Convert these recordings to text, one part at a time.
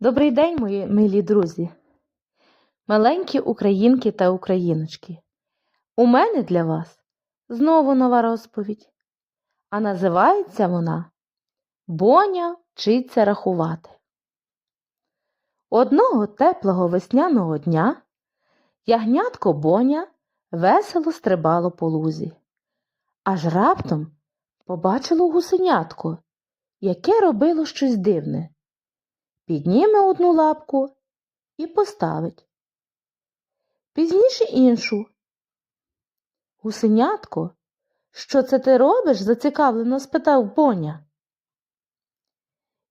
Добрий день, мої милі друзі, маленькі українки та україночки. У мене для вас знову нова розповідь, а називається вона Боня вчиться рахувати. Одного теплого весняного дня ягнятко Боня весело стрибало по лузі, аж раптом побачило гусенятко, яке робило щось дивне підніме одну лапку і поставить. Пізніше іншу. Гусенятко, що це ти робиш? зацікавлено спитав Боня.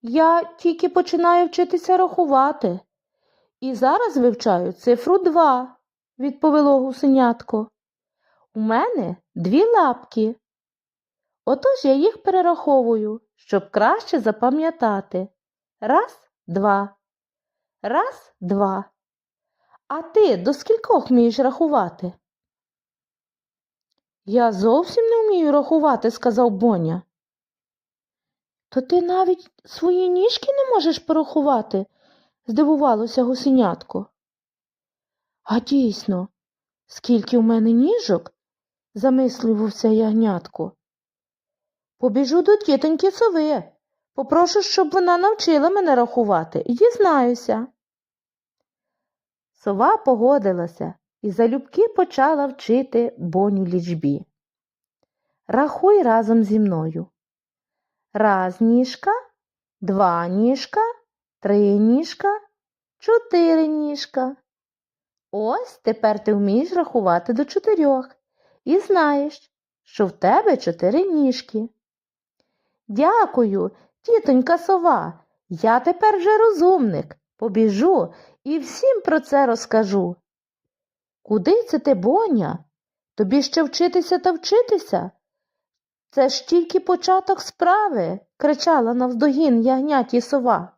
Я тільки починаю вчитися рахувати. І зараз вивчаю цифру два, відповіло гусенятко. У мене дві лапки. Отож я їх перераховую, щоб краще запам'ятати. Раз, два. Раз, два. А ти до скількох вмієш рахувати? Я зовсім не вмію рахувати, сказав Боня. То ти навіть свої ніжки не можеш порахувати? здивувалося гусенятко. А дійсно, скільки в мене ніжок? замислювався ягнятко. Побіжу до тітоньки сови. Попрошу, щоб вона навчила мене рахувати і дізнаюся. Сова погодилася і залюбки почала вчити боню лічбі. Рахуй разом зі мною. Раз ніжка, два ніжка, три ніжка, чотири ніжка. Ось тепер ти вмієш рахувати до чотирьох і знаєш, що в тебе чотири ніжки. Дякую, тітонька сова. Я тепер вже розумник. Побіжу і всім про це розкажу. Куди це ти, Боня? Тобі ще вчитися та вчитися? Це ж тільки початок справи, кричала навздогін ягняті сова.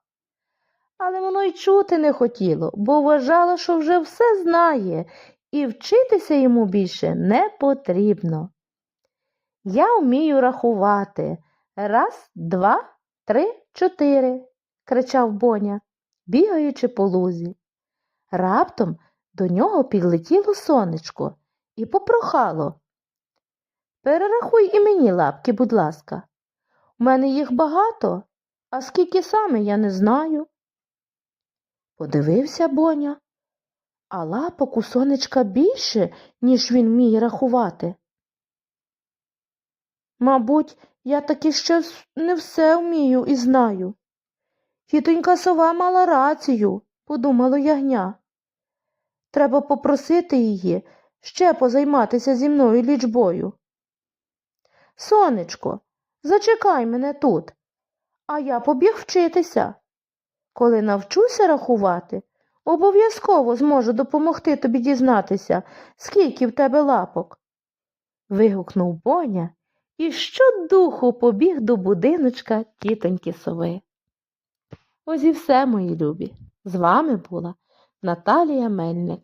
Але воно й чути не хотіло, бо вважало, що вже все знає, і вчитися йому більше не потрібно. Я вмію рахувати. Раз, два, три, чотири, кричав Боня, бігаючи по лузі. Раптом до нього підлетіло сонечко і попрохало. Перерахуй і мені лапки, будь ласка. У мене їх багато, а скільки саме я не знаю. Подивився Боня, а лапок у сонечка більше, ніж він вміє рахувати. Мабуть, я таки ще не все вмію і знаю. Тітонька сова мала рацію, подумало ягня. Треба попросити її ще позайматися зі мною лічбою. Сонечко, зачекай мене тут, а я побіг вчитися. Коли навчуся рахувати, обов'язково зможу допомогти тобі дізнатися, скільки в тебе лапок. вигукнув Боня і щодуху побіг до будиночка тітоньки сови. Ось і все, мої любі. З вами була Наталія Мельник.